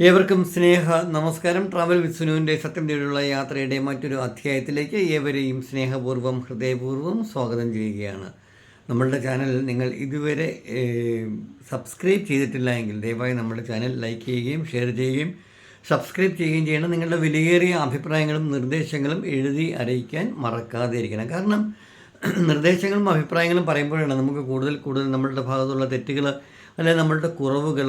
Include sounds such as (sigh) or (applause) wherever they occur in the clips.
ഏവർക്കും സ്നേഹ നമസ്കാരം. ട്രാവൽ വിസ്നുവിന്റെ സത്യം തേടിയുള്ള യാത്രയുടെ മറ്റൊരു അധ്യായത്തിലേക്ക് ഏവരെയും സ്നേഹപൂർവം ഹൃദയപൂർവം സ്വാഗതം ചെയ്യുകയാണ്. നമ്മളുടെ ചാനൽ നിങ്ങൾ ഇതുവരെ സബ്സ്ക്രൈബ് ചെയ്തിട്ടില്ല എങ്കിൽ ദയവായി നമ്മുടെ ചാനൽ ലൈക്ക് ചെയ്യുകയും ഷെയർ ചെയ്യുകയും സബ്സ്ക്രൈബ് ചെയ്യുകയും ചെയ്യണം. നിങ്ങളുടെ വിലയേറിയ അഭിപ്രായങ്ങളും നിർദ്ദേശങ്ങളും എഴുതി അറിയിക്കാൻ മറക്കാതിരിക്കണം. കാരണം നിർദ്ദേശങ്ങളും അഭിപ്രായങ്ങളും പറയുമ്പോഴാണ് നമുക്ക് കൂടുതൽ കൂടുതൽ നമ്മളുടെ ഭാഗത്തുള്ള തെറ്റുകൾ അല്ലെങ്കിൽ നമ്മളുടെ കുറവുകൾ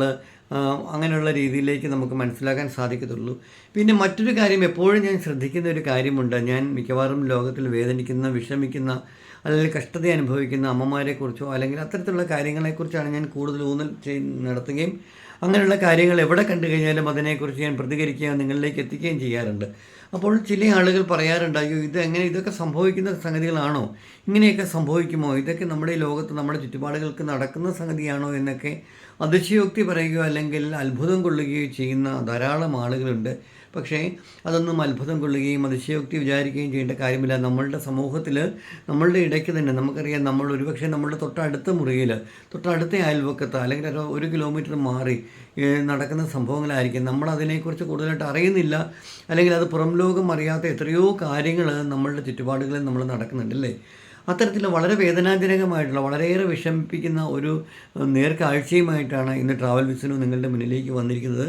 അങ്ങനെയുള്ള രീതിയിലേക്ക് നമുക്ക് മനസ്സിലാക്കാൻ സാധിക്കത്തുള്ളൂ. പിന്നെ മറ്റൊരു കാര്യം എപ്പോഴും ഞാൻ ശ്രദ്ധിക്കുന്ന ഒരു കാര്യമുണ്ട്. ഞാൻ മിക്കവാറും ലോകത്തിൽ വേദനിക്കുന്ന വിഷമിക്കുന്ന അല്ലെങ്കിൽ കഷ്ടത അനുഭവിക്കുന്ന അമ്മമാരെക്കുറിച്ചോ അല്ലെങ്കിൽ അത്തരത്തിലുള്ള കാര്യങ്ങളെക്കുറിച്ചാണ് ഞാൻ കൂടുതൽ ഊന്നൽ നടത്തുകയും അങ്ങനെയുള്ള കാര്യങ്ങൾ എവിടെ കണ്ടു കഴിഞ്ഞാലും അതിനെക്കുറിച്ച് ഞാൻ പ്രതികരിക്കുകയും നിങ്ങളിലേക്ക് എത്തിക്കുകയും ചെയ്യാറുണ്ട്. അപ്പോൾ ചില ആളുകൾ പറയാറുണ്ട് അയ്യോ ഇത് എങ്ങനെ ഇതൊക്കെ സംഭവിക്കുന്ന സംഗതികളാണോ? ഇങ്ങനെയൊക്കെ സംഭവിക്കുമോ? ഇതൊക്കെ നമ്മുടെ ഈ ലോകത്ത് നമ്മുടെ ചുറ്റുപാടുകൾക്ക് നടക്കുന്ന സംഗതിയാണോ? എന്നൊക്കെ അതിശയോക്തി പറയുകയോ അല്ലെങ്കിൽ അത്ഭുതം കൊള്ളുകയോ ചെയ്യുന്ന ധാരാളം ആളുകളുണ്ട്. പക്ഷേ അതൊന്നും അത്ഭുതം കൊള്ളുകയും അതിശയോക്തി വിചാരിക്കുകയും ചെയ്യേണ്ട കാര്യമില്ല. നമ്മളുടെ സമൂഹത്തിൽ നമ്മളുടെ ഇടയ്ക്ക് തന്നെ നമുക്കറിയാം നമ്മൾ ഒരുപക്ഷെ നമ്മളുടെ തൊട്ടടുത്ത മുറിയിൽ തൊട്ടടുത്ത അയൽവക്കത്ത് അല്ലെങ്കിൽ ഒരു കിലോമീറ്റർ മാറി നടക്കുന്ന സംഭവങ്ങളായിരിക്കും. നമ്മൾ അതിനെക്കുറിച്ച് കൂടുതലായിട്ട് അറിയുന്നില്ല. അല്ലെങ്കിൽ അത് പുറം ലോകം അറിയാത്ത എത്രയോ കാര്യങ്ങൾ നമ്മളുടെ ചുറ്റുപാടുകളിൽ നമ്മൾ നടക്കുന്നുണ്ട് അല്ലേ? അത്തരത്തിൽ വളരെ വേദനാജനകമായിട്ടുള്ള വളരെയേറെ വിഷമിപ്പിക്കുന്ന ഒരു നേർക്കാഴ്ചയുമായിട്ടാണ് ഇന്ന് ട്രാവൽ ബിസിനു നിങ്ങളുടെ മുന്നിലേക്ക് വന്നിരിക്കുന്നത്.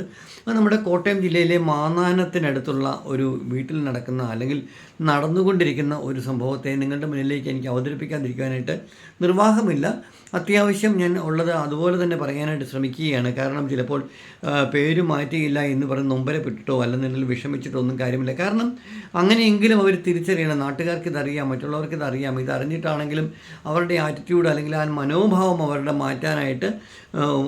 നമ്മുടെ കോട്ടയം ജില്ലയിലെ മാനാനത്തിനടുത്തുള്ള ഒരു വീട്ടിൽ നടക്കുന്ന അല്ലെങ്കിൽ നടന്നുകൊണ്ടിരിക്കുന്ന ഒരു സംഭവത്തെ നിങ്ങളുടെ മുന്നിലേക്ക് എനിക്ക് അവതരിപ്പിക്കാതിരിക്കാനായിട്ട് നിർവാഹമില്ല. അത്യാവശ്യം ഞാൻ ഉള്ളത് അതുപോലെ തന്നെ പറയാനായിട്ട് ശ്രമിക്കുകയാണ്. കാരണം ചിലപ്പോൾ പേര് മാറ്റിയില്ല എന്ന് പറഞ്ഞ് നൊമ്പരപ്പെട്ടിട്ടോ അല്ലെന്നുണ്ടെങ്കിൽ വിഷമിച്ചിട്ടോ ഒന്നും കാര്യമില്ല. കാരണം അങ്ങനെയെങ്കിലും അവർ തിരിച്ചറിയണം. നാട്ടുകാർക്ക് ഇതറിയാം മറ്റുള്ളവർക്ക് ഇതറിയാം. ഇതറിഞ്ഞിട്ടാണെങ്കിലും അവരുടെ ആറ്റിറ്റ്യൂഡ് അല്ലെങ്കിൽ ആ മനോഭാവം അവരുടെ മാറ്റാനായിട്ട്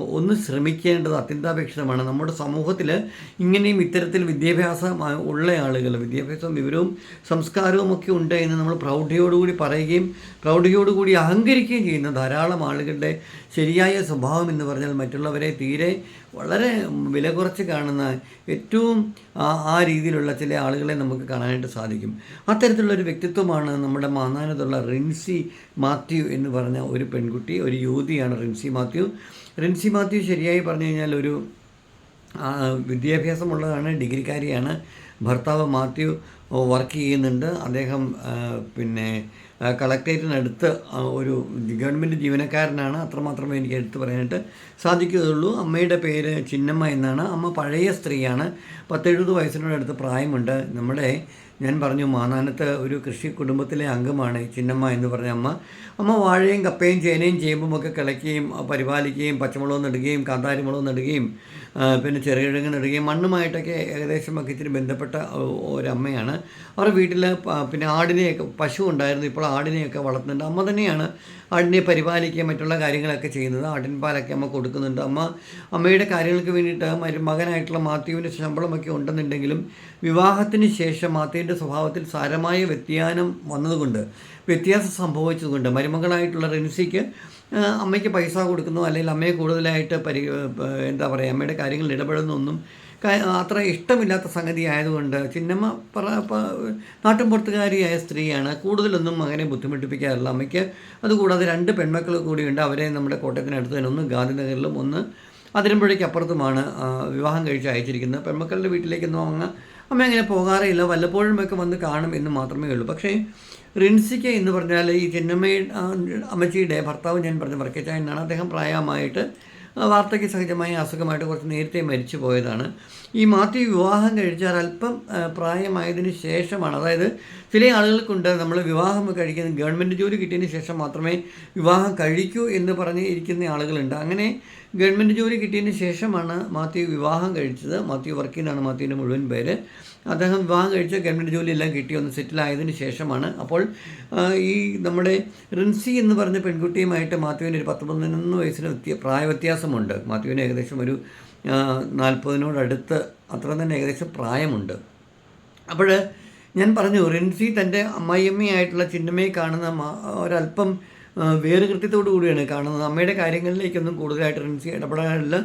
ഒന്ന് ശ്രമിക്കേണ്ടത് അത്യന്താപേക്ഷിതമാണ്. നമ്മുടെ സമൂഹത്തിൽ ഇങ്ങനെയും ഇത്തരത്തിൽ വിദ്യാഭ്യാസം ഉള്ള ആളുകൾ വിദ്യാഭ്യാസം വിവരവും സംസ്കാരവും ഒക്കെ ഉണ്ട് എന്ന് നമ്മൾ പ്രൗഢിയോടുകൂടി പറയുകയും പ്രൗഢിയോടുകൂടി അഹങ്കരിക്കുകയും ചെയ്യുന്ന ധാരാളം ആളുകളുടെ ശരിയായ സ്വഭാവം എന്ന് പറഞ്ഞാൽ മറ്റുള്ളവരെ തീരെ വളരെ വില കുറച്ച് കാണുന്ന ഏറ്റവും ആ രീതിയിലുള്ള ചില ആളുകളെ നമുക്ക് കാണാനായിട്ട് സാധിക്കും. അത്തരത്തിലുള്ള ഒരു വ്യക്തിത്വമാണ് നമ്മുടെ മാന്നാനത്തുള്ള റിൻസി മാത്യു എന്ന് പറഞ്ഞ ഒരു പെൺകുട്ടി ഒരു യുവതിയാണ് റിൻസി മാത്യു. റിൻസി മാത്യു ശരിയായി പറഞ്ഞു കഴിഞ്ഞാൽ ഒരു വിദ്യാഭ്യാസമുള്ളതാണ് ഡിഗ്രിക്കാരിയാണ്. ഭർത്താവ് മാത്യു വർക്ക് ചെയ്യുന്നുണ്ട്. അദ്ദേഹം പിന്നെ കളക്ടറേറ്റിനടുത്ത് ഒരു ഗവൺമെന്റ് ജീവനക്കാരനാണ്. അത്രമാത്രമേ എനിക്ക് എടുത്തു പറയാനായിട്ട് സാധിക്കുകയുള്ളൂ. അമ്മയുടെ പേര് ചിന്നമ്മ എന്നാണ്. അമ്മ പഴയ സ്ത്രീയാണ്. പത്തെഴുപത് വയസ്സിനോടടുത്ത് പ്രായമുണ്ട്. നമ്മുടെ ഞാൻ പറഞ്ഞു മാനാനത്ത് ഒരു കൃഷി കുടുംബത്തിലെ അംഗമാണ് ചിന്നമ്മ എന്ന് പറഞ്ഞ അമ്മ. അമ്മ വാഴയും കപ്പയും ചേനയും ചേമ്പും ഒക്കെ കിളയ്ക്കുകയും പരിപാലിക്കുകയും പച്ചമുളക് നടുകയും കാന്താരിമുളക് നടുകയും പിന്നെ ചെറുകിഴങ്ങ് നടുകയും മണ്ണുമായിട്ടൊക്കെ ഏകദേശം ഒക്കെ ഇച്ചിരി ബന്ധപ്പെട്ട ഒരമ്മയാണ്. അവരുടെ വീട്ടിൽ പിന്നെ ആടിനെയൊക്കെ പശു ഉണ്ടായിരുന്നു ഇപ്പോൾ ആടിനെയൊക്കെ വളർത്തുന്നുണ്ട്. അമ്മ തന്നെയാണ് ആടിനെ പരിപാലിക്കുകയും മറ്റുള്ള കാര്യങ്ങളൊക്കെ ചെയ്യുന്നത്. ആടിൻ പാലൊക്കെ അമ്മ കൊടുക്കുന്നുണ്ട്. അമ്മ അമ്മയുടെ കാര്യങ്ങൾക്ക് വേണ്ടിയിട്ട് മകനായിട്ടുള്ള മാത്യുവിന്റെ ശമ്പളമൊക്കെ ഉണ്ടെന്നുണ്ടെങ്കിലും വിവാഹത്തിന് ശേഷം മാത്യുവിന്റെ സ്വഭാവത്തിൽ സാരമായ വ്യതിയാനം വന്നതുകൊണ്ട് വ്യത്യാസം സംഭവിച്ചതുകൊണ്ട് മരുമകളായിട്ടുള്ള റിൻസിക്ക് അമ്മയ്ക്ക് പൈസ കൊടുക്കുന്നു അല്ലെങ്കിൽ അമ്മയെ കൂടുതലായിട്ട് പരി എന്താ പറയുക അമ്മയുടെ കാര്യങ്ങളിൽ ഇടപെടുന്നൊന്നും അത്ര ഇഷ്ടമില്ലാത്ത സംഗതി ആയതുകൊണ്ട് ചിന്നമ്മ പറ നാട്ടിൻപുറത്തുകാരിയായ സ്ത്രീയാണ്. കൂടുതലൊന്നും മകനെ ബുദ്ധിമുട്ടിപ്പിക്കാറില്ല. അമ്മയ്ക്ക് അതുകൂടാതെ രണ്ട് പെൺമക്കൾ കൂടിയുണ്ട്. അവരെ നമ്മുടെ കോട്ടയത്തിനടുത്ത് തന്നെ ഒന്ന് ഗാന്ധിനഗറിലും ഒന്ന് അതിരമ്പുഴയ്ക്ക് അപ്പുറത്തുമാണ് വിവാഹം കഴിച്ച് അയച്ചിരിക്കുന്നത്. പെൺമക്കളുടെ വീട്ടിലേക്കൊന്നും അങ്ങ് അമ്മ അങ്ങനെ പോകാറേ ഇല്ല. വല്ലപ്പോഴുമൊക്കെ വന്ന് കാണും എന്ന് മാത്രമേ ഉള്ളൂ. പക്ഷേ റിൻസിക്ക് എന്ന് പറഞ്ഞാൽ ഈ ചിന്നമ്മയുടെ അമ്മച്ചിയുടെ ഭർത്താവ് ഞാൻ പറഞ്ഞ എന്നാണ് അദ്ദേഹം പ്രായമായിട്ട് വാർദ്ധക്യ സഹജമായ അസുഖമായിട്ട് കുറച്ച് നേരത്തെ മരിച്ചു പോയതാണ്. ഈ മാത്യു വിവാഹം കഴിച്ചാൽ അല്പം പ്രായമായതിന് ശേഷമാണ്. അതായത് ചില ആളുകൾക്കുണ്ട് നമ്മൾ വിവാഹം കഴിക്കുന്ന ഗവൺമെന്റ് ജോലി കിട്ടിയതിന് ശേഷം മാത്രമേ വിവാഹം കഴിക്കൂ എന്ന് പറഞ്ഞ് ഇരിക്കുന്ന ആളുകളുണ്ട്. അങ്ങനെ ഗവൺമെന്റ് ജോലി കിട്ടിയതിന് ശേഷമാണ് മാത്യു വിവാഹം കഴിച്ചത്. മാത്യു വർക്കിനാണ് മാത്യുവിന്റെ മുഴുവൻ പേര്. അദ്ദേഹം വിവാഹം കഴിച്ച് ഗവൺമെന്റ് ജോലിയെല്ലാം കിട്ടി ഒന്ന് സെറ്റിൽ ആയതിനു ശേഷമാണ്. അപ്പോൾ ഈ നമ്മുടെ റിൻസി എന്ന് പറഞ്ഞ പെൺകുട്ടിയുമായിട്ട് മാത്യുവിന് ഒരു പത്ത് പതിനൊന്ന് വയസ്സിന് വ്യത്യ പ്രായ വ്യത്യാസമുണ്ട് മാത്യുവിന് ഏകദേശം ഒരു നാൽപ്പതിനോടടുത്ത് അത്ര തന്നെ ഏകദേശം പ്രായമുണ്ട്. അപ്പോൾ ഞാൻ പറഞ്ഞു റിൻസി തന്റെ അമ്മായിയമ്മയായിട്ടുള്ള ചിന്നമ്മയെ കാണുന്ന ഒരല്പം വേറുകൃത്യത്തോടു കൂടിയാണ് കാണുന്നത്. അമ്മയുടെ കാര്യങ്ങളിലേക്കൊന്നും കൂടുതലായിട്ട് റിൻസി ഇടപെടാറില്ല.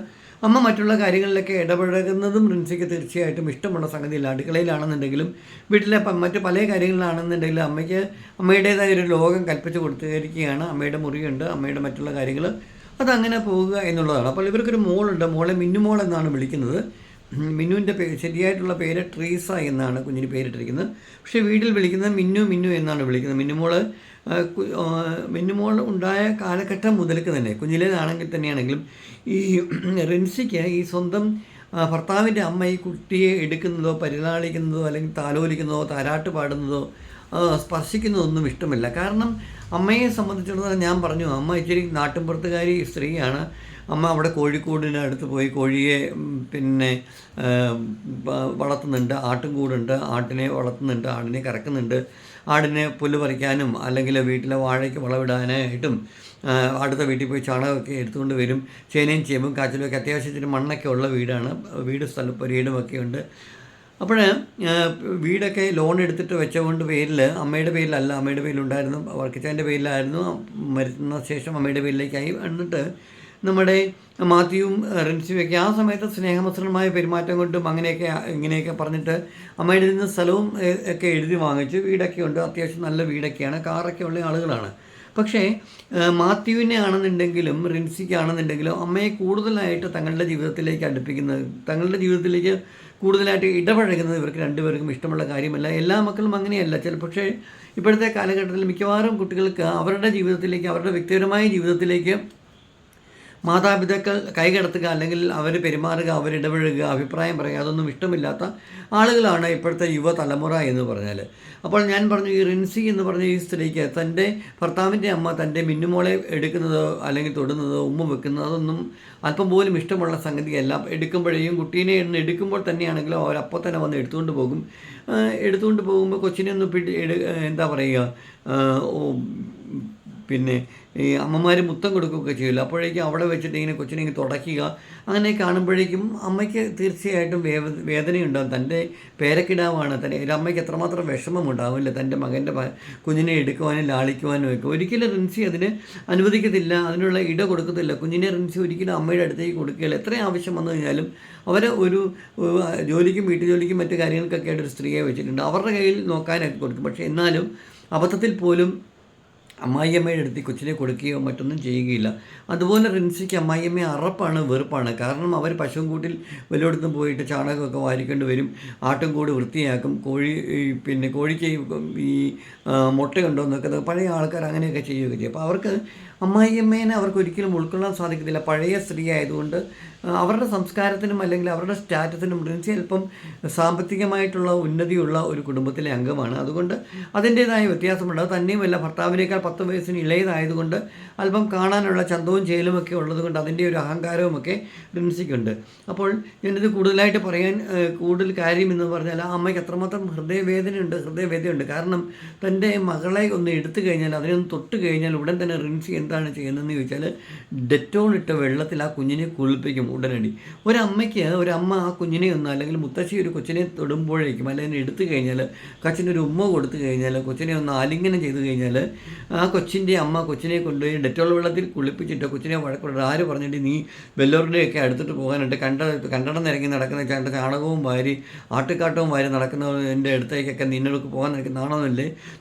അമ്മ മറ്റുള്ള കാര്യങ്ങളിലൊക്കെ ഇടപഴകുന്നതും റിൻസിക്ക് തീർച്ചയായിട്ടും ഇഷ്ടമുള്ള സംഗതിയില്ല. അടുക്കളയിലാണെന്നുണ്ടെങ്കിലും വീട്ടിലെ മറ്റു പല കാര്യങ്ങളിലാണെന്നുണ്ടെങ്കിലും അമ്മയ്ക്ക് അമ്മയുടേതായ ഒരു ലോകം കൽപ്പിച്ച് കൊടുത്തിരിക്കുകയാണ്. അമ്മയുടെ മുറിയുണ്ട് അമ്മയുടെ മറ്റുള്ള കാര്യങ്ങൾ അതങ്ങനെ പോവുക എന്നുള്ളതാണ്. അപ്പോൾ ഇവർക്കൊരു മോളുണ്ട്. മോളെ മിന്നുമോൾ എന്നാണ് വിളിക്കുന്നത്. മിന്നുവിന്റെ പേ ശരിയായിട്ടുള്ള പേര് ട്രീസ എന്നാണ് കുഞ്ഞിന് പേരിട്ടിരിക്കുന്നത്. പക്ഷേ വീട്ടിൽ വിളിക്കുന്നത് മിന്നു മിന്നു എന്നാണ് വിളിക്കുന്നത്. ആ, മിന്നുമോൾ ഉണ്ടായ കാലഘട്ടം മുതൽക്ക് തന്നെ കുഞ്ഞിലേതാണെങ്കിൽ തന്നെയാണെങ്കിലും ഈ (clears throat) റിൻസിക്ക് ഈ സ്വന്തം ഭർത്താവിന്റെ അമ്മ ഈ കുട്ടിയെ എടുക്കുന്നതോ പരിലാളിക്കുന്നതോ അല്ലെങ്കിൽ താലോലിക്കുന്നതോ താരാട്ട് പാടുന്നതോ സ്പർശിക്കുന്നതോ സ്പർശിക്കുന്നതൊന്നും ഇഷ്ടമില്ല. കാരണം അമ്മയെ സംബന്ധിച്ചിടത്തോളം ഞാൻ പറഞ്ഞു അമ്മ ഇച്ചിരി നാട്ടിൻപുറത്തുകാരി സ്ത്രീയാണ്. അമ്മ അവിടെ കോഴിക്കോടിന് അടുത്ത് പോയി കോഴിയെ പിന്നെ വളർത്തുന്നുണ്ട് ആട്ടും കൂടുണ്ട് ആട്ടിനെ വളർത്തുന്നുണ്ട് ആടിനെ കറക്കുന്നുണ്ട്. ആടിനെ പുല്ല് പറിക്കാനും അല്ലെങ്കിൽ വീട്ടിലെ വാഴയ്ക്ക് വളവിടാനായിട്ടും അടുത്ത വീട്ടിൽ പോയി ചാണകമൊക്കെ എടുത്തുകൊണ്ട് വരും. ചേനയും ചേമ്പും കാച്ചിലും ഒക്കെ അത്യാവശ്യത്തിന് മണ്ണൊക്കെ ഉള്ള വീടാണ്. വീട് സ്ഥലപ്പുരയിടും ഒക്കെ ഉണ്ട്. അപ്പോൾ വീടൊക്കെ ലോൺ എടുത്തിട്ട് വെച്ചുകൊണ്ട് പേരിൽ അമ്മയുടെ പേരിലല്ല അമ്മയുടെ പേരിലുണ്ടായിരുന്നു വർക്കിച്ചാന്റെ പേരിലായിരുന്നു മരുന്ന ശേഷം അമ്മയുടെ പേരിലേക്കായി എന്നിട്ട് നമ്മുടെ മാത്യുവും റിൻസിയൊക്കെ ആ സമയത്ത് സ്നേഹമസൃണമായ പെരുമാറ്റം കൊണ്ടും അങ്ങനെയൊക്കെ ഇങ്ങനെയൊക്കെ പറഞ്ഞിട്ട് അമ്മയുടെ നിന്ന് സ്ഥലവും ഒക്കെ എഴുതി വാങ്ങിച്ചു. വീടൊക്കെ ഉണ്ട്. അത്യാവശ്യം നല്ല വീടൊക്കെയാണ്. കാറൊക്കെ ഉള്ള ആളുകളാണ്. പക്ഷേ മാത്യുവിനെ ആണെന്നുണ്ടെങ്കിലും റിൻസിക്ക് ആണെന്നുണ്ടെങ്കിലും അമ്മയെ കൂടുതലായിട്ട് തങ്ങളുടെ ജീവിതത്തിലേക്ക് അടുപ്പിക്കുന്നത് തങ്ങളുടെ ജീവിതത്തിലേക്ക് കൂടുതലായിട്ട് ഇടപഴകുന്നത് ഇവർക്ക് രണ്ടുപേർക്കും ഇഷ്ടമുള്ള കാര്യമല്ല. എല്ലാ മക്കളും അങ്ങനെയല്ല. ചില പക്ഷേ ഇപ്പോഴത്തെ കാലഘട്ടത്തിൽ മിക്കവാറും കുട്ടികൾക്ക് അവരുടെ ജീവിതത്തിലേക്ക് അവരുടെ വ്യക്തിപരമായ ജീവിതത്തിലേക്ക് മാതാപിതാക്കൾ കൈകടത്തുക അല്ലെങ്കിൽ അവർ പെരുമാറുക അവരിടപഴകുക അഭിപ്രായം പറയുക അതൊന്നും ഇഷ്ടമില്ലാത്ത ആളുകളാണ് ഇപ്പോഴത്തെ യുവതലമുറ എന്ന് പറഞ്ഞാൽ അപ്പോൾ ഞാൻ പറഞ്ഞു ഈ റിൻസി എന്ന് പറഞ്ഞ ഈ സ്ത്രീക്ക് തന്റെ ഭർത്താവിന്റെ അമ്മ തന്റെ മിന്നുമോളെ എടുക്കുന്നതോ അല്ലെങ്കിൽ തൊടുന്നതോ ഉമ്മ വെക്കുന്നതോ അതൊന്നും അല്പം പോലും ഇഷ്ടമുള്ള സംഗതിയല്ല. എടുക്കുമ്പോഴേയും കുട്ടീനെ എടുക്കുമ്പോൾ തന്നെയാണെങ്കിലും അവരപ്പോൾ തന്നെ വന്ന് എടുത്തുകൊണ്ട് പോകും. എടുത്തുകൊണ്ട് പോകുമ്പോൾ കൊച്ചിനെ ഒന്ന് പിടി എന്താ പറയുക പിന്നെ ഈ അമ്മമാർ മുത്തം കൊടുക്കുകയൊക്കെ ചെയ്യില്ല. അപ്പോഴേക്കും അവിടെ വെച്ചിട്ട് ഇങ്ങനെ കൊച്ചിനെ ഇങ്ങനെ തുടയ്ക്കുക. അങ്ങനെ കാണുമ്പോഴേക്കും അമ്മയ്ക്ക് തീർച്ചയായിട്ടും വേവ വേദനയുണ്ടാകും തന്റെ പേരക്കിടാവാണ്. തന്നെ ഒരു അമ്മയ്ക്ക് എത്രമാത്രം വിഷമമുണ്ടാവില്ല. തന്റെ മകന്റെ കുഞ്ഞിനെ എടുക്കുവാനും ലാളിക്കുവാനും ഒക്കെ. ഒരിക്കലും റിൻസി അതിന് അനുവദിക്കത്തില്ല. അതിനുള്ള ഇട കൊടുക്കത്തില്ല. കുഞ്ഞിനെ റിൻസി ഒരിക്കലും അമ്മയുടെ അടുത്തേക്ക് കൊടുക്കുകയില്ല. എത്ര ആവശ്യം വന്നു കഴിഞ്ഞാലും അവർ ഒരു ജോലിക്കും വീട്ടുജോലിക്കും മറ്റു കാര്യങ്ങൾക്കൊക്കെ ആയിട്ട് ഒരു സ്ത്രീയെ വെച്ചിട്ടുണ്ട്. അവരുടെ കയ്യിൽ നോക്കാനൊക്കെ കൊടുക്കും. പക്ഷേ എന്നാലും അബദ്ധത്തിൽ പോലും അമ്മായിയമ്മയുടെ അടുത്ത് കൊച്ചിനെ കൊടുക്കുകയോ മറ്റൊന്നും ചെയ്യുകയില്ല. അതുപോലെ റിൻസിക്ക് അമ്മായിയമ്മയെ അറപ്പാണ് വെറുപ്പാണ്. കാരണം അവർ പശുവും കൂട്ടിൽ വല്ലയിടത്തും പോയിട്ട് ചാണകമൊക്കെ വാരിക്കൊണ്ട് വരും ആട്ടും കൂടി വൃത്തിയാക്കും കോഴി പിന്നെ കോഴിക്ക് ഈ മുട്ട മുട്ടയുണ്ടോ എന്നൊക്കെ പഴയ ആൾക്കാർ അങ്ങനെയൊക്കെ ചെയ്യുകയൊക്കെ ചെയ്യും. അപ്പോൾ അവർക്ക് അമ്മായിയമ്മേനെ അവർക്ക് ഒരിക്കലും ഉൾക്കൊള്ളാൻ സാധിക്കത്തില്ല. പഴയ സ്ത്രീ ആയതുകൊണ്ട് അവരുടെ സംസ്കാരത്തിനും അല്ലെങ്കിൽ അവരുടെ സ്റ്റാറ്റസിനും റിൻസി അല്പം സാമ്പത്തികമായിട്ടുള്ള ഉന്നതിയുള്ള ഒരു കുടുംബത്തിലെ അംഗമാണ്. അതുകൊണ്ട് അതിന്റേതായ വ്യത്യാസമുണ്ട്. തന്നെയുമല്ല ഭർത്താവിനേക്കാൾ പത്ത് വയസ്സിന് ഇളയതായതുകൊണ്ട് അല്പം കാണാനുള്ള ചന്തവും ചേലുമൊക്കെ ഉള്ളതുകൊണ്ട് അതിന്റെ ഒരു അഹങ്കാരവും അഹങ്കാരവുമൊക്കെ റിൻസിക്കുണ്ട് അപ്പോൾ ഞാനിത് കൂടുതലായിട്ട് പറയാൻ കൂടുതൽ കാര്യം എന്ന് പറഞ്ഞാൽ ആ അമ്മയ്ക്ക് അത്രമാത്രം ഹൃദയവേദനയുണ്ട് ഹൃദയവേദനയുണ്ട്. കാരണം തന്റെ മകളെ ഒന്ന് എടുത്തു കഴിഞ്ഞാൽ അതിനൊന്ന് തൊട്ട് കഴിഞ്ഞാൽ ഉടൻ തന്നെ റിൻസി എന്താണ് ചെയ്യുന്നതെന്ന് ചോദിച്ചാൽ ഡെറ്റോൾ ഇട്ട വെള്ളത്തിൽ ആ കുഞ്ഞിനെ കുളിപ്പിക്കും ഉടനടി. ഒരമ്മയ്ക്ക് ഒരമ്മ ആ കുഞ്ഞിനെ ഒന്ന് അല്ലെങ്കിൽ മുത്തശ്ശി ഒരു കൊച്ചിനെ തൊടുമ്പോഴേക്കും അല്ലെങ്കിൽ എടുത്തു കഴിഞ്ഞാൽ കൊച്ചിനൊരു ഉമ്മ കൊടുത്തു കഴിഞ്ഞാൽ കൊച്ചിനെ ഒന്ന് ആലിംഗനം ചെയ്തു കഴിഞ്ഞാൽ ആ കൊച്ചിന്റെ അമ്മ കൊച്ചിനെ കൊണ്ടുപോയി ഡെറ്റോൾ വെള്ളത്തിൽ കുളിപ്പിച്ചിട്ട് കൊച്ചിനെ വഴക്കുണ്ട് ആര് പറഞ്ഞിട്ട് നീ വെല്ലോറിന്റെയൊക്കെ അടുത്തിട്ട് പോകാനുണ്ട്? കണ്ട കണ്ടടം നിരങ്ങി നടക്കുന്ന ചാണ്ട ചാണകവും വാരി ആട്ടുകാട്ടവും വാരി നടക്കുന്നതിന്റെ അടുത്തേക്കൊക്കെ നിന്നോട് പോകാൻ നിനക്ക്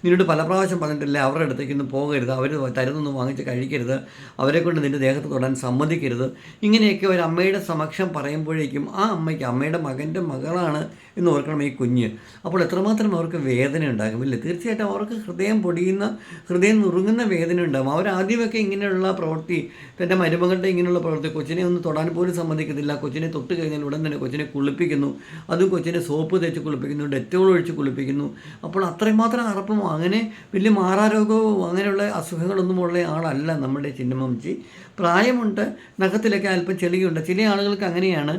നിന്നോട് പല പ്രാവശ്യം പറഞ്ഞിട്ടില്ലേ അവരുടെ അടുത്തേക്കൊന്നും പോകരുത്. അവർ തരുന്നൊന്നും വാങ്ങിച്ച് കഴിക്കരുത് അവരെക്കൊണ്ട് നിന്റെ ദേഹത്ത് തൊടാൻ സമ്മതിക്കരുത്. ഇങ്ങനെയൊക്കെ ഒരു അമ്മയുടെ സമക്ഷം പറയുമ്പോഴേക്കും ആ അമ്മയ്ക്ക് അമ്മയുടെ മകന്റെ മകളാണ് എന്ന് ഓർക്കണം ഈ കുഞ്ഞ്. അപ്പോൾ എത്രമാത്രം അവർക്ക് വേദന ഉണ്ടാകുമില്ലേ തീർച്ചയായിട്ടും അവർക്ക് ഹൃദയം പൊടിയുന്ന ഹൃദയം നുറുങ്ങുന്ന വേദന ഉണ്ടാകും. അവരാദ്യമൊക്കെ ഇങ്ങനെയുള്ള പ്രവൃത്തി തന്റെ മരുമകളുടെ ഇങ്ങനെയുള്ള പ്രവൃത്തി കൊച്ചിനെ ഒന്ന് തൊടാൻ പോലും സമ്മതിക്കത്തില്ല. കൊച്ചിനെ തൊട്ട് കഴിഞ്ഞാൽ ഉടൻ തന്നെ കൊച്ചിനെ കുളിപ്പിക്കുന്നു. അതും കൊച്ചിനെ സോപ്പ് തേച്ച് കുളിപ്പിക്കുന്നു ഡെറ്റോൾ ഒഴിച്ച് കുളിപ്പിക്കുന്നു. അപ്പോൾ അത്രമാത്രം അറപ്പും അങ്ങനെ വലിയ മാറാരോഗവും അങ്ങനെയുള്ള അസുഖങ്ങളൊന്നും ഉള്ള ആളല്ല നമ്മുടെ ചിന്നമംചി പ്രായമുണ്ട്. നഖത്തിലൊക്കെ അല്പം ചെളിയുണ്ട്. ചില ആളുകൾക്ക് അങ്ങനെയാണ്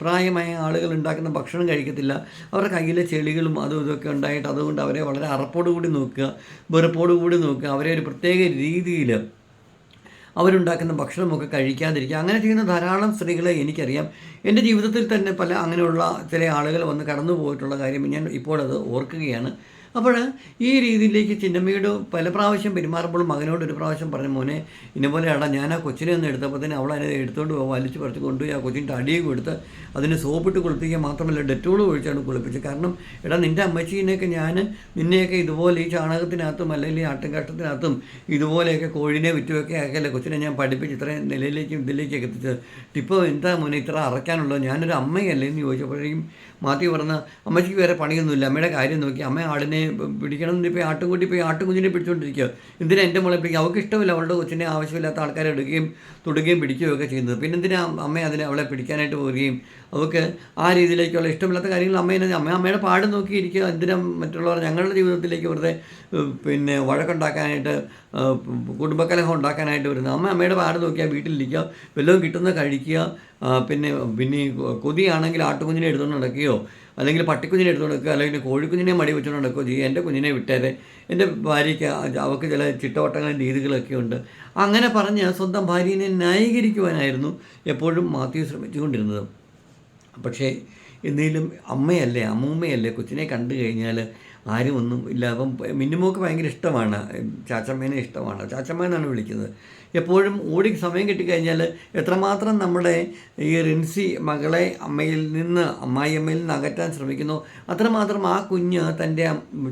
പ്രായമായ ആളുകൾ ഉണ്ടാക്കുന്ന ഭക്ഷണം കഴിക്കത്തില്ല. അവരുടെ കയ്യിലെ ചെളികളും അതും ഇതൊക്കെ ഉണ്ടായിട്ട് അതുകൊണ്ട് അവരെ വളരെ അറപ്പോടുകൂടി നോക്കുക വെറുപ്പോടുകൂടി നോക്കുക. അവരെ ഒരു പ്രത്യേക രീതിയിൽ അവരുണ്ടാക്കുന്ന ഭക്ഷണമൊക്കെ കഴിക്കാതിരിക്കുക. അങ്ങനെ ചെയ്യുന്ന ധാരാളം സ്ത്രീകളെ എനിക്കറിയാം. എന്റെ ജീവിതത്തിൽ തന്നെ പല അങ്ങനെയുള്ള ചില ആളുകൾ വന്ന് കടന്നു പോയിട്ടുള്ള കാര്യം ഞാൻ ഇപ്പോഴത് ഓർക്കുകയാണ്. അപ്പോൾ ഈ രീതിയിലേക്ക് ചിന്നമ്മയോട് പല പ്രാവശ്യം പെരുമാറുമ്പോൾ മകനോട് ഒരു പ്രാവശ്യം പറഞ്ഞു മോനെ ഇന്നപോലെ എടാ ഞാൻ ആ കൊച്ചിനെ ഒന്ന് എടുത്തപ്പോൾ തന്നെ അവൾ അതിനെ എടുത്തുകൊണ്ട് പോകും വലിച്ചു പറിച്ച് കൊണ്ടുപോയി ആ കൊച്ചിന്റെ അടിയും കൊടുത്ത് അതിന് സോപ്പിട്ട് കുളിപ്പിക്കുക മാത്രമല്ല ഡെറ്റോൾ ഒഴിച്ചാണ് കുളിപ്പിച്ചത്. കാരണം എടാ നിന്റെ അമ്മച്ചീനെയൊക്കെ ഞാൻ നിന്നെയൊക്കെ ഇതുപോലെ ഈ ചാണകത്തിനകത്തും അല്ലെങ്കിൽ ഈ ആട്ടുംകാട്ടത്തിനകത്തും ഇതുപോലെയൊക്കെ കോഴിനെ വിറ്റുമൊക്കെ ആക്കല്ലേ കൊച്ചിനെ ഞാൻ പഠിപ്പിച്ച് ഇത്രയും നിലയിലേക്കും ഇതിലേക്കൊക്കെ എത്തിച്ചത്. ഇപ്പോൾ എന്താ മോനെ ഇത്ര അറക്കാനുള്ളത് ഞാനൊരു അമ്മയല്ലേ? എന്ന് ചോദിച്ചപ്പോഴേക്കും മാത്യു പറഞ്ഞ അമ്മച്ചിക്ക് വേറെ പണിയൊന്നുമില്ല. അമ്മയുടെ കാര്യം നോക്കി. അമ്മ ആടിനെ പിടിക്കണം എന്ന് ഇപ്പോൾ ആട്ടുംകുട്ടി പോയി ആട്ടുകുഞ്ഞിനെ പിടിച്ചുകൊണ്ടിരിക്കുക എന്തിനാ എന്റെ മോളെ പിടിക്കുക? അവൾക്ക് ഇഷ്ടമില്ല അവളുടെ കൊച്ചിനെ ആവശ്യമില്ലാത്ത ആൾക്കാരെ എടുക്കുകയും തൊടുകയും പിടിക്കുകയും ഒക്കെ ചെയ്യുന്നത്. പിന്നെ എന്തിനാ അമ്മ അതിനെ അവളെ പിടിക്കാനായിട്ട് പോവുകയും? അവൾക്ക് ആ രീതിയിലേക്കുള്ള ഇഷ്ടമില്ലാത്ത കാര്യങ്ങൾ അമ്മേനെ അമ്മ അമ്മയുടെ പാട് നോക്കിയിരിക്കുക എന്തിനാ മറ്റുള്ളവർ ഞങ്ങളുടെ ജീവിതത്തിലേക്ക് വെറുതെ പിന്നെ വഴക്കുണ്ടാക്കാനായിട്ട് കുടുംബക്കലഹം ഉണ്ടാക്കാനായിട്ട് വരുന്നത്. അമ്മ അമ്മയുടെ പാട് നോക്കിയാൽ വീട്ടിലിരിക്കുക. വല്ലതും കിട്ടുന്ന കഴിക്കുക. പിന്നെ പിന്നെ കൊതിയാണെങ്കിൽ ആട്ടുകുഞ്ഞിനെ എടുത്തുകൊണ്ട് നടക്കുകയോ അല്ലെങ്കിൽ പട്ടിക്കുഞ്ഞിനെ എടുത്തു നടക്കുക അല്ലെങ്കിൽ കോഴിക്കുഞ്ഞിനെ മടി വെച്ചുകൊണ്ട് നടക്കുകയോ ചെയ്യുക എന്റെ കുഞ്ഞിനെ വിട്ടേരെ. എന്റെ ഭാര്യയ്ക്ക് അവൾക്ക് ചില ചിട്ടവട്ടങ്ങളും രീതികളൊക്കെ ഉണ്ട്. അങ്ങനെ പറഞ്ഞ് സ്വന്തം ഭാര്യനെ ന്യായീകരിക്കുവാനായിരുന്നു എപ്പോഴും മാത്യു ശ്രമിച്ചുകൊണ്ടിരുന്നത്. പക്ഷേ എന്തെങ്കിലും അമ്മയല്ലേ അമ്മൂമ്മയല്ലേ കൊച്ചിനെ കണ്ടു കഴിഞ്ഞാൽ ആരും ഒന്നും ഇല്ല. അപ്പം മിന്നുമോക്ക് ഭയങ്കര ഇഷ്ടമാണ് ചാച്ചമ്മേനെ ഇഷ്ടമാണ്. ചാച്ചമ്മ എന്നാണ് വിളിക്കുന്നത്? എപ്പോഴും ഓടി സമയം കിട്ടിക്കഴിഞ്ഞാൽ എത്രമാത്രം നമ്മുടെ ഈ റിൻസി മകളെ അമ്മയിൽ നിന്ന് അമ്മായി അമ്മയിൽ നിന്ന് അകറ്റാൻ ശ്രമിക്കുന്നു അത്രമാത്രം ആ കുഞ്ഞ് തന്റെ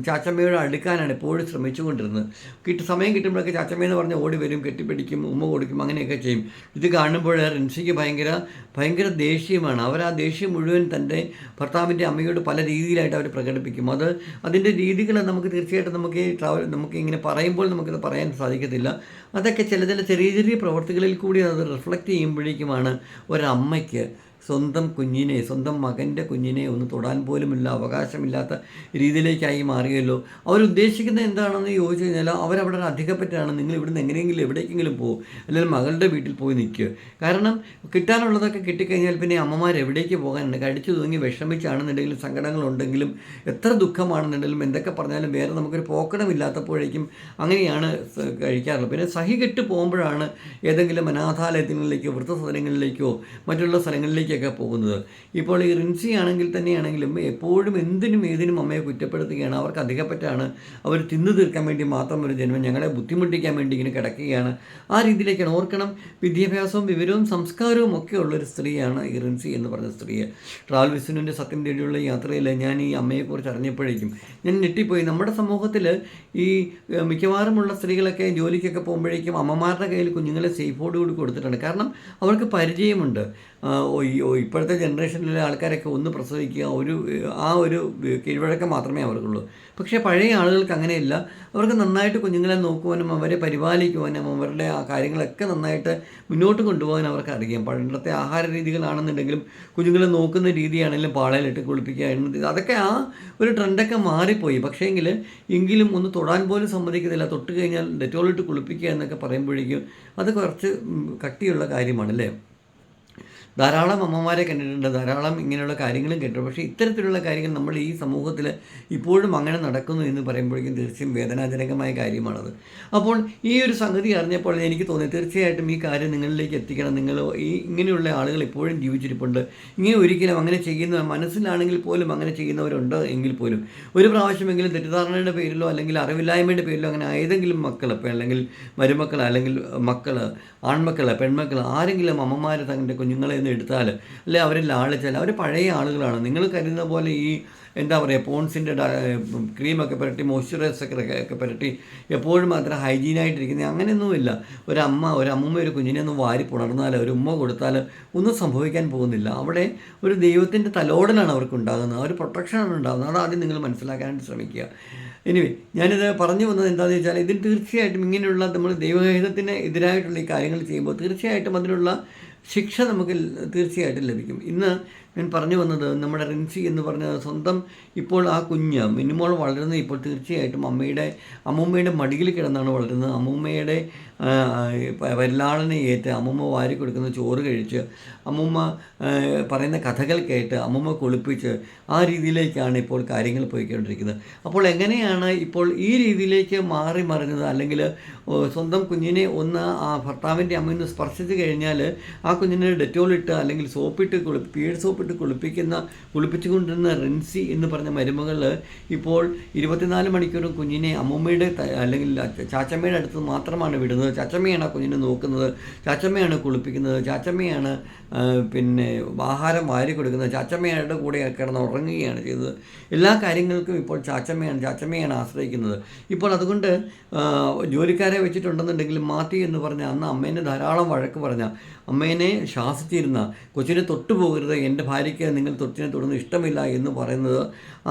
ചാച്ചമ്മയോട് അടുക്കാനാണ് എപ്പോഴും ശ്രമിച്ചുകൊണ്ടിരുന്നത്. കിട്ടി സമയം കിട്ടുമ്പോഴൊക്കെ ചാച്ചമ്മയെന്ന് പറഞ്ഞ് ഓടി വരും കെട്ടിപ്പിടിക്കും ഉമ്മ കൊടുക്കും അങ്ങനെയൊക്കെ ചെയ്യും. ഇത് കാണുമ്പോൾ റിൻസിക്ക് ഭയങ്കര ഭയങ്കര ദേഷ്യമാണ്. അവർ ആ ദേഷ്യം മുഴുവൻ തന്റെ ഭർത്താവിന്റെ അമ്മയോട് പല രീതിയിലായിട്ട് അവർ പ്രകടിപ്പിക്കും. അത് അതിന്റെ രീതികൾ നമുക്ക് തീർച്ചയായിട്ടും നമുക്ക് ട്രാവൽ നമുക്ക് ഇങ്ങനെ പറയുമ്പോൾ നമുക്കത് പറയാൻ സാധിക്കത്തില്ല. അതൊക്കെ ചില ചില ചെറിയ ചെറിയ പ്രവർത്തികളിൽ കൂടി അത് റിഫ്ലക്റ്റ് ചെയ്യുമ്പോഴേക്കുമാണ് ഒരമ്മയ്ക്ക് സ്വന്തം കുഞ്ഞിനെ സ്വന്തം മകന്റെ കുഞ്ഞിനെ ഒന്ന് തൊടാൻ പോലുമില്ല അവകാശമില്ലാത്ത രീതിയിലേക്കായി മാറിയല്ലോ അവരുദ്ദേശിക്കുന്നത് എന്താണെന്ന് ചോദിച്ചു കഴിഞ്ഞാൽ അവരവിടെ ഒരു അധികപ്പറ്റാണ് നിങ്ങൾ ഇവിടുന്ന് എങ്ങനെയെങ്കിലും എവിടേക്കെങ്കിലും പോകും അല്ലെങ്കിൽ മകളുടെ വീട്ടിൽ പോയി നിൽക്കുക കാരണം കിട്ടാനുള്ളതൊക്കെ കിട്ടിക്കഴിഞ്ഞാൽ പിന്നെ അമ്മമാർ എവിടേക്ക് പോകാനുണ്ട്? കടിച്ചു തൂങ്ങി വിഷമിച്ചാണെന്നുണ്ടെങ്കിലും സങ്കടങ്ങളുണ്ടെങ്കിലും എത്ര ദുഃഖമാണെന്നുണ്ടെങ്കിലും എന്തൊക്കെ പറഞ്ഞാലും വേറെ നമുക്കൊരു പോക്കണമില്ലാത്തപ്പോഴേക്കും അങ്ങനെയാണ് കഴിക്കാറുള്ളത്. പിന്നെ സഹി കെട്ട് പോകുമ്പോഴാണ് ഏതെങ്കിലും അനാഥാലയങ്ങളിലേക്കോ വൃദ്ധസദനങ്ങളിലേക്കോ മറ്റുള്ള സ്ഥലങ്ങളിലേക്കൊക്കെ പോകുന്നത്. ഇപ്പോൾ ഈ റിൻസി ആണെങ്കിൽ തന്നെയാണെങ്കിലും എപ്പോഴും എന്തിനും ഏതിനും അമ്മയെ കുറ്റപ്പെടുത്തുകയാണ്. അവർക്ക് അധികപ്പറ്റാണ്. അവർ തിന്നു തീർക്കാൻ വേണ്ടി മാത്രം ഒരു ജന്മം ഞങ്ങളെ ബുദ്ധിമുട്ടിക്കാൻ വേണ്ടി ഇങ്ങനെ കിടക്കുകയാണ്. ആ രീതിയിലേക്കാണ് ഓർക്കണം. വിദ്യാഭ്യാസവും വിവരവും സംസ്കാരവും ഒക്കെ ഉള്ളൊരു സ്ത്രീയാണ് ഈ റിൻസി എന്ന് പറഞ്ഞ സ്ത്രീയെ ട്രാവൽ വിസ്നുവിന്റെ സത്യം തേടിയുള്ള യാത്രയിൽ ഞാൻ ഈ അമ്മയെക്കുറിച്ച് അറിഞ്ഞപ്പോഴേക്കും ഞാൻ ഞെട്ടിപ്പോയി. നമ്മുടെ സമൂഹത്തിൽ ഈ മിക്കവാറുമുള്ള സ്ത്രീകളൊക്കെ ജോലിക്കൊക്കെ പോകുമ്പോഴേക്കും അമ്മമാരുടെ കയ്യിൽ കുഞ്ഞുങ്ങളെ സേഫോടുകൂടി കൊടുത്തിട്ടുണ്ട്. കാരണം അവർക്ക് പരിചയമുണ്ട്. ഇപ്പോഴത്തെ ജനറേഷനിലെ ആൾക്കാരൊക്കെ ഒന്ന് പ്രസവിക്കുക ഒരു ആ ഒരു കീഴ്വഴക്കം മാത്രമേ അവർക്കുള്ളൂ. പക്ഷേ പഴയ ആളുകൾക്ക് അങ്ങനെയല്ല. അവർക്ക് നന്നായിട്ട് കുഞ്ഞുങ്ങളെ നോക്കുവാനും അവരെ പരിപാലിക്കുവാനും അവരുടെ ആ കാര്യങ്ങളൊക്കെ നന്നായിട്ട് മുന്നോട്ട് കൊണ്ടുപോകാൻ അവർക്ക് അറിയാം. പണ്ടത്തെ ആഹാര രീതികളാണെന്നുണ്ടെങ്കിലും കുഞ്ഞുങ്ങളെ നോക്കുന്ന രീതിയാണെങ്കിലും പാളയിലിട്ട് കുളിപ്പിക്കുക എന്നത് അതൊക്കെ ആ ഒരു ട്രെൻഡൊക്കെ മാറിപ്പോയി. പക്ഷേങ്കിൽ എങ്കിലും ഒന്ന് തൊടാൻ പോലും സമ്മതിക്കുന്നില്ല തൊട്ട് കഴിഞ്ഞാൽ ഡെറ്റോളിട്ട് കുളിപ്പിക്കുക എന്നൊക്കെ പറയുമ്പോഴേക്കും അത് കുറച്ച് കട്ടിയുള്ള കാര്യമാണ് അല്ലേ ധാരാളം അമ്മമാരെ കണ്ടിട്ടുണ്ട് ധാരാളം ഇങ്ങനെയുള്ള കാര്യങ്ങളും കേട്ടിട്ടുണ്ട്. പക്ഷേ ഇത്തരത്തിലുള്ള കാര്യങ്ങൾ നമ്മൾ ഈ സമൂഹത്തിൽ ഇപ്പോഴും അങ്ങനെ നടക്കുന്നു എന്ന് പറയുമ്പോഴേക്കും തീർച്ചയായും വേദനാജനകമായ കാര്യമാണത്. അപ്പോൾ ഈ ഒരു സംഗതി അറിഞ്ഞപ്പോൾ എനിക്ക് തോന്നി തീർച്ചയായിട്ടും ഈ കാര്യം നിങ്ങളിലേക്ക് എത്തിക്കണം. നിങ്ങൾ ഈ ഇങ്ങനെയുള്ള ആളുകൾ ഇപ്പോഴും ജീവിച്ചിരിപ്പുണ്ട്. ഇങ്ങനെ ഒരിക്കലും അങ്ങനെ ചെയ്യുന്ന മനസ്സിലാണെങ്കിൽ പോലും അങ്ങനെ ചെയ്യുന്നവരുണ്ട് എങ്കിൽ പോലും. ഒരു പ്രാവശ്യമെങ്കിലും തെറ്റിദ്ധാരണയുടെ പേരിലോ അല്ലെങ്കിൽ അറിവില്ലായ്മയുടെ പേരിലോ അങ്ങനെ ഏതെങ്കിലും മക്കൾ അല്ലെങ്കിൽ മരുമക്കൾ അല്ലെങ്കിൽ മക്കൾ ആൺമക്കൾ പെൺമക്കൾ ആരെങ്കിലും അമ്മമാരെ തങ്ങളുടെ കുഞ്ഞുങ്ങളെ ഒന്ന് എടുത്താൽ അല്ലെ അവരെ ലാളിച്ചാൽ അവർ പഴയ ആളുകളാണ്. നിങ്ങൾ കരുതുന്ന പോലെ ഈ എന്താ പറയുക പോൺസിന്റെ ക്രീമൊക്കെ പുരട്ടി മോയ്സ്ചറൈസ് ഒക്കെ പുരട്ടി എപ്പോഴും മാത്രം ഹൈജീനായിട്ടിരിക്കുന്നത് അങ്ങനെയൊന്നുമില്ല. ഒരമ്മ ഒരമ്മ ഒരു കുഞ്ഞിനെ ഒന്ന് വാരി പുണർന്നാൽ ഒരു ഉമ്മ കൊടുത്താൽ ഒന്നും സംഭവിക്കാൻ പോകുന്നില്ല. അവിടെ ഒരു ദൈവത്തിന്റെ തലോടനാണ് അവർക്ക് ഉണ്ടാകുന്നത്. ആ ഒരു പ്രൊട്ടക്ഷനാണ് ഉണ്ടാകുന്നത്. അത് ആദ്യം നിങ്ങൾ മനസ്സിലാക്കാനായിട്ട് ശ്രമിക്കുക. എനിവേ ഞാനിത് പറഞ്ഞു വന്നത് എന്താണെന്ന് വെച്ചാൽ ഇതിന് തീർച്ചയായിട്ടും ഇങ്ങനെയുള്ള നമ്മൾ ദൈവഹിതത്തിന് എതിരായിട്ടുള്ള ഈ കാര്യങ്ങൾ ചെയ്യുമ്പോൾ തീർച്ചയായിട്ടും അതിനുള്ള ശിക്ഷ നമുക്ക് തീർച്ചയായിട്ടും ലഭിക്കും. ഇന്ന് ഞാൻ പറഞ്ഞു വന്നത് നമ്മുടെ റിൻസി എന്ന് പറഞ്ഞ സ്വന്തം ഇപ്പോൾ ആ കുഞ്ഞ് മിനിമോൾ വളരുന്നത് ഇപ്പോൾ തീർച്ചയായിട്ടും അമ്മയുടെ അമ്മൂമ്മയുടെ മടിയിൽ കിടന്നാണ് വളരുന്നത്. അമ്മൂമ്മയുടെ വല്ലാളനെ ഏറ്റ് അമ്മൂമ്മ വാരി കൊടുക്കുന്ന ചോറ് കഴിച്ച് അമ്മൂമ്മ പറയുന്ന കഥകൾ കേട്ട് അമ്മൂമ്മ കുളിപ്പിച്ച് ആ രീതിയിലേക്കാണ് ഇപ്പോൾ കാര്യങ്ങൾ പോയിക്കൊണ്ടിരിക്കുന്നത്. അപ്പോൾ എങ്ങനെയാണ് ഇപ്പോൾ ഈ രീതിയിലേക്ക് മാറി മറിഞ്ഞത്? അല്ലെങ്കിൽ സ്വന്തം കുഞ്ഞിനെ ഒന്ന് ആ ഭർത്താവിന്റെ അമ്മയിൽ നിന്ന് സ്പർശിച്ച് കഴിഞ്ഞാൽ ആ കുഞ്ഞിനെ ഡെറ്റോൾ ഇട്ട് അല്ലെങ്കിൽ സോപ്പിട്ട് കുളി പീഡ് സോപ്പിട്ട് തൊട്ട് കുളിപ്പിക്കുന്ന കുളിപ്പിച്ചുകൊണ്ടിരുന്ന റിൻസി എന്ന് പറഞ്ഞ മരുമകൾ ഇപ്പോൾ ഇരുപത്തിനാല് മണിക്കൂറും കുഞ്ഞിനെ അമ്മൂമ്മയുടെ അല്ലെങ്കിൽ ചാച്ചമ്മയുടെ അടുത്ത് മാത്രമാണ് വിടുന്നത്. ചാച്ചമ്മയാണ് ആ കുഞ്ഞിനെ നോക്കുന്നത്. ചാച്ചമ്മയാണ് കുളിപ്പിക്കുന്നത്. ചാച്ചമ്മയാണ് പിന്നെ ആഹാരം വാരി കൊടുക്കുന്നത്. ചാച്ചമ്മയുടെ കൂടെ കിടന്ന് ഉറങ്ങുകയാണ് ചെയ്തത്. എല്ലാ കാര്യങ്ങൾക്കും ഇപ്പോൾ ചാച്ചമ്മയാണ് ചാച്ചമ്മയാണ് ആശ്രയിക്കുന്നത്. ഇപ്പോൾ അതുകൊണ്ട് ജോലിക്കാരെ വെച്ചിട്ടുണ്ടെന്നുണ്ടെങ്കിൽ മാത്തി എന്ന് പറഞ്ഞ അന്ന് അമ്മേനെ ധാരാളം വഴക്ക് പറഞ്ഞ അമ്മേനെ ശാസിച്ചിരുന്ന കൊച്ചിനെ തൊട്ടുപോകരുത് എന്റെ ഭാര്യയ്ക്ക് നിങ്ങൾ തൊട്ടിനെ തുടർന്ന് ഇഷ്ടമില്ല എന്ന് പറയുന്നത്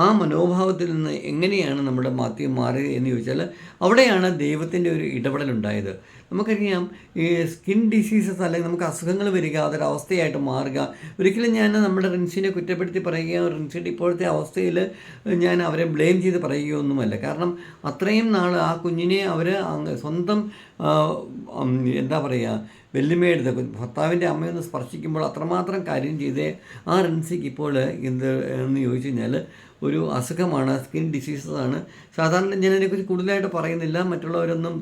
ആ മനോഭാവത്തിൽ നിന്ന് എങ്ങനെയാണ് നമ്മുടെ മാത്യം മാറിയത് എന്ന് ചോദിച്ചാൽ അവിടെയാണ് ദൈവത്തിന്റെ ഒരു ഇടപെടലുണ്ടായത്. നമുക്കറിയാം ഈ സ്കിൻ ഡിസീസസ് അല്ലെങ്കിൽ നമുക്ക് അസുഖങ്ങൾ വരിക അതൊരവസ്ഥയായിട്ട് മാറുക. ഒരിക്കലും ഞാൻ നമ്മുടെ റിൻസിനെ കുറ്റപ്പെടുത്തി പറയുകയോ റിൻസിന്റെ ഇപ്പോഴത്തെ അവസ്ഥയിൽ ഞാൻ അവരെ ബ്ലെയിം ചെയ്ത് പറയുകയൊന്നുമല്ല കാരണം അത്രയും നാൾ ആ കുഞ്ഞിനെ അവർ സ്വന്തം എന്താ പറയുക വെല്ലുമയെടുത്ത് ഭർത്താവിന്റെ അമ്മയൊന്ന് സ്പർശിക്കുമ്പോൾ അത്രമാത്രം കാര്യം ചെയ്തേ ആ റൻസിക്ക് ഇപ്പോൾ എന്ത് എന്ന് ചോദിച്ചു കഴിഞ്ഞാൽ ഒരു അസുഖമാണ് സ്കിൻ ഡിസീസസാണ് സാധാരണ ഞാൻ അതിനെക്കുറിച്ച് കൂടുതലായിട്ട് പറയുന്നില്ല. മറ്റുള്ളവരൊന്നും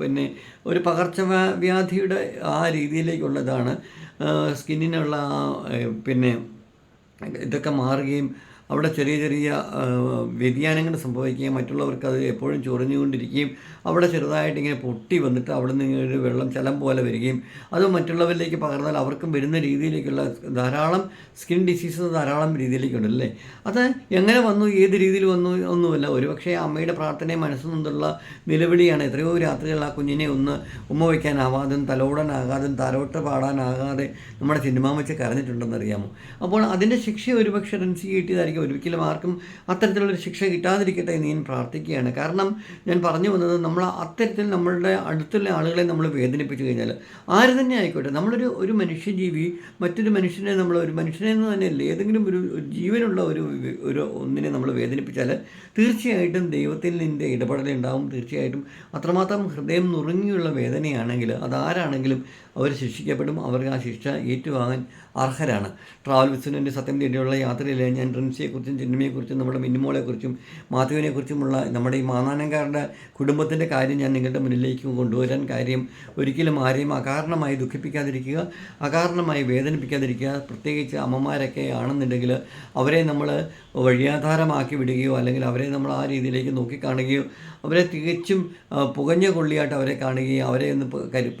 പിന്നെ ഒരു പകർച്ചവ്യാധിയുടെ ആ രീതിയിലേക്കുള്ളതാണ്. സ്കിന്നിനുള്ള പിന്നെ ഇതൊക്കെ മാറുകയും അവിടെ ചെറിയ ചെറിയ വ്യതിയാനങ്ങൾ സംഭവിക്കുകയും മറ്റുള്ളവർക്ക് അത് എപ്പോഴും ചൊറിഞ്ഞുകൊണ്ടിരിക്കുകയും അവിടെ ചെറുതായിട്ട് ഇങ്ങനെ പൊട്ടി വന്നിട്ട് അവിടെ നിന്ന് വെള്ളം ചലം പോലെ വരികയും അത് മറ്റുള്ളവരിലേക്ക് പകർന്നാൽ അവർക്കും വരുന്ന രീതിയിലേക്കുള്ള ധാരാളം സ്കിൻ ഡിസീസസ് ധാരാളം രീതിയിലേക്കുണ്ട് അല്ലേ? അത് എങ്ങനെ വന്നു? ഏത് രീതിയിൽ വന്നു ഒന്നുമല്ല. ഒരുപക്ഷെ അമ്മയുടെ പ്രാർത്ഥനയും മനസ്സിൽ നിന്നുള്ള നിലവിളിയാണ്. എത്രയോ രാത്രികൾ ആ കുഞ്ഞിനെ ഒന്ന് ഉമ്മ വയ്ക്കാനാവാതും തലോടാനാകാതും തലോട്ട് പാടാനാകാതെ നമ്മുടെ സിനിമ വെച്ച് കരഞ്ഞിട്ടുണ്ടെന്നറിയാമോ? അപ്പോൾ അതിന്റെ ശിക്ഷ ഒരുപക്ഷെ റിൻസി കിട്ടിയതായിരിക്കും. ഒരിക്കലും ആർക്കും അത്തരത്തിലുള്ളൊരു ശിക്ഷ കിട്ടാതിരിക്കട്ടെ എന്ന് ഞാൻ പ്രാർത്ഥിക്കുകയാണ്. കാരണം ഞാൻ പറഞ്ഞു വന്നത് നമ്മൾ അത്തരത്തിൽ നമ്മളുടെ അടുത്തുള്ള ആളുകളെ നമ്മൾ വേദനിപ്പിച്ചു കഴിഞ്ഞാൽ ആര് തന്നെ ആയിക്കോട്ടെ. നമ്മളൊരു ഒരു മനുഷ്യജീവി മറ്റൊരു മനുഷ്യനെ നമ്മൾ ഒരു മനുഷ്യനെ എന്ന് തന്നെയല്ല ഏതെങ്കിലും ഒരു ജീവനുള്ള ഒരു ഒരു ഒന്നിനെ നമ്മൾ വേദനിപ്പിച്ചാൽ തീർച്ചയായിട്ടും ദൈവത്തിൽ നിന്റെ ഇടപെടലുണ്ടാവും. തീർച്ചയായിട്ടും അത്രമാത്രം ഹൃദയം നുറുങ്ങിയുള്ള വേദനയാണെങ്കിൽ അതാരാണെങ്കിലും അവർ ശിക്ഷിക്കപ്പെടും. അവർക്ക് ആ ശിക്ഷ ഏറ്റുവാങ്ങാൻ അർഹരാണ്. ട്രാവൽ ബിസിനന്റെ സത്യം തേടിയുള്ള യാത്രയിൽ ഞാൻ റിൻസിയെക്കുറിച്ചും ചിന്നമ്മയെക്കുറിച്ചും നമ്മുടെ മിന്നുമോളെക്കുറിച്ചും മാധുവിനെക്കുറിച്ചുമുള്ള നമ്മുടെ ഈ മാനാനങ്കാരുടെ കുടുംബത്തിന്റെ കാര്യം ഞാൻ നിങ്ങളുടെ മുന്നിലേക്ക് കൊണ്ടുവരാൻ കാര്യം ഒരിക്കലും ആരെയും അകാരണമായി ദുഃഖിപ്പിക്കാതിരിക്കുക അകാരണമായി വേദനിപ്പിക്കാതിരിക്കുക. പ്രത്യേകിച്ച് അമ്മമാരൊക്കെ ആണെന്നുണ്ടെങ്കിൽ അവരെ നമ്മൾ വഴിയാധാരമാക്കി വിടുകയോ അല്ലെങ്കിൽ അവരെ നമ്മൾ ആ രീതിയിലേക്ക് നോക്കിക്കാണുകയോ അവരെ തികച്ചും പുകഞ്ഞ കൊള്ളിയായിട്ട് അവരെ കാണുകയോ അവരെ ഒന്ന്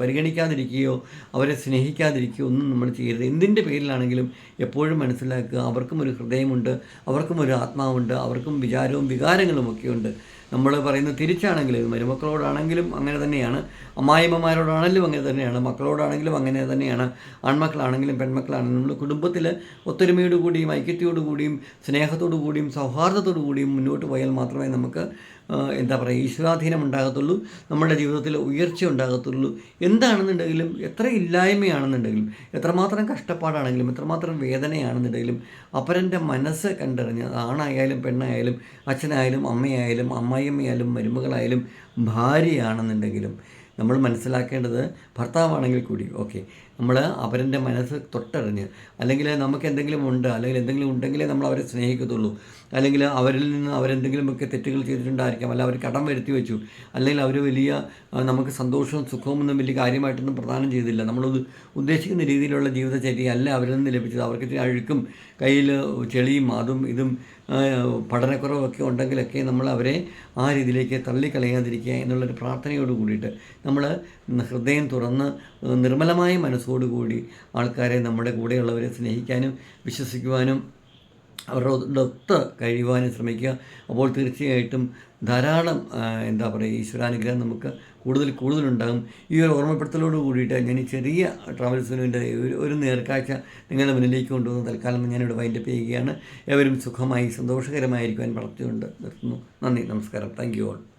പരിഗണിക്കാതിരിക്കുകയോ അവരെ സ്നേഹിക്കാതിരിക്കുകയോ ഒന്നും നമ്മൾ ചെയ്യരുത്. എന്തിന്റെ പേരിലാണെങ്കിലും എപ്പോഴും മനസ്സിലാക്കുക അവർക്കും ഒരു ഹൃദയമുണ്ട് അവർക്കും ഒരു ആത്മാവുണ്ട് അവർക്കും വിചാരവും വികാരങ്ങളും ഒക്കെയുണ്ട്. നമ്മൾ പറയുന്നത് തിരിച്ചാണെങ്കിലും മരുമക്കളോടാണെങ്കിലും അങ്ങനെ തന്നെയാണ്. അമ്മായിമ്മമാരോടാണെങ്കിലും അങ്ങനെ തന്നെയാണ്. മക്കളോടാണെങ്കിലും അങ്ങനെ തന്നെയാണ്. ആൺമക്കളാണെങ്കിലും പെൺമക്കളാണെങ്കിലും നമ്മൾ കുടുംബത്തിൽ ഒത്തൊരുമയോടുകൂടിയും ഐക്യത്തോടു കൂടിയും സ്നേഹത്തോടു കൂടിയും സൗഹാർദ്ദത്തോടു കൂടിയും മുന്നോട്ട് പോയാൽ മാത്രമേ നമുക്ക് എന്താ പറയുക ഈശ്വരാധീനം ഉണ്ടാകത്തുള്ളൂ നമ്മുടെ ജീവിതത്തിൽ ഉയർച്ച ഉണ്ടാകത്തുള്ളൂ എന്താണെന്നുണ്ടെങ്കിലും എത്ര ഇല്ലായ്മയാണെന്നുണ്ടെങ്കിലും എത്രമാത്രം കഷ്ടപ്പാടാണെങ്കിലും എത്രമാത്രം വേദനയാണെന്നുണ്ടെങ്കിലും അപ്പരന്റെ മനസ്സ് കണ്ടറിഞ്ഞ് ആണായാലും പെണ്ണായാലും അച്ഛനായാലും അമ്മയായാലും അമ്മായിയമ്മയായാലും മരുമകളായാലും ഭാര്യയാണെന്നുണ്ടെങ്കിലും നമ്മൾ മനസ്സിലാക്കേണ്ടത് ഭർത്താവാണെങ്കിൽ കൂടി ഓക്കെ. നമ്മൾ അവരന്റെ മനസ്സ് തൊട്ടറിഞ്ഞ് അല്ലെങ്കിൽ നമുക്ക് എന്തെങ്കിലും ഉണ്ട് അല്ലെങ്കിൽ എന്തെങ്കിലും ഉണ്ടെങ്കിലേ നമ്മൾ അവരെ സ്നേഹിക്കത്തുള്ളൂ. അല്ലെങ്കിൽ അവരിൽ നിന്ന് അവരെന്തെങ്കിലുമൊക്കെ തെറ്റുകൾ ചെയ്തിട്ടുണ്ടായിരിക്കാം. അല്ല അവർ കടം വരുത്തി വെച്ചു. അല്ലെങ്കിൽ അവർ വലിയ നമുക്ക് സന്തോഷവും സുഖവും ഒന്നും വലിയ കാര്യമായിട്ടൊന്നും പ്രദാനം ചെയ്തില്ല. നമ്മൾ ഉദ്ദേശിക്കുന്ന രീതിയിലുള്ള ജീവിതചര്യ അല്ല അവരിൽ നിന്ന് ലഭിച്ചത്. അവർക്ക് അഴുക്കും കയ്യിൽ ചെളിയും അതും ഇതും പഠനക്കുറവൊക്കെ ഉണ്ടെങ്കിലൊക്കെ നമ്മൾ അവരെ ആ രീതിയിലേക്ക് തള്ളിക്കളയാതിരിക്കുക എന്നുള്ളൊരു പ്രാർത്ഥനയോട് കൂടിയിട്ട് നമ്മൾ ഹൃദയം തുറന്ന് നിർമ്മലമായ മനസ്സോടുകൂടി ആൾക്കാരെ നമ്മുടെ കൂടെയുള്ളവരെ സ്നേഹിക്കാനും വിശ്വസിക്കുവാനും അവരോട് ഒത്ത് കഴിയുവാനും ശ്രമിക്കുക. അപ്പോൾ തീർച്ചയായിട്ടും ധാരാളം എന്താ പറയുക ഈശ്വരാനുഗ്രഹം നമുക്ക് കൂടുതൽ കൂടുതലുണ്ടാകും. ഈ ഒരു ഓർമ്മപ്പെടുത്തലോട് കൂടിയിട്ട് ഞാൻ ഈ ചെറിയ ട്രാവൽസിനുവിന്റെ ഒരു ഒരു നേർക്കാഴ്ച നിങ്ങളുടെ മുന്നിലേക്ക് കൊണ്ടുവന്ന് തൽക്കാലം ഞാനിവിടെ വൈൻഡപ്പ് ചെയ്യുകയാണ്. എവരും സുഖമായി സന്തോഷകരമായിരിക്കുവാൻ വളർത്തിക്കൊണ്ട് നിർത്തുന്നു. നന്ദി നമസ്കാരം. Thank you all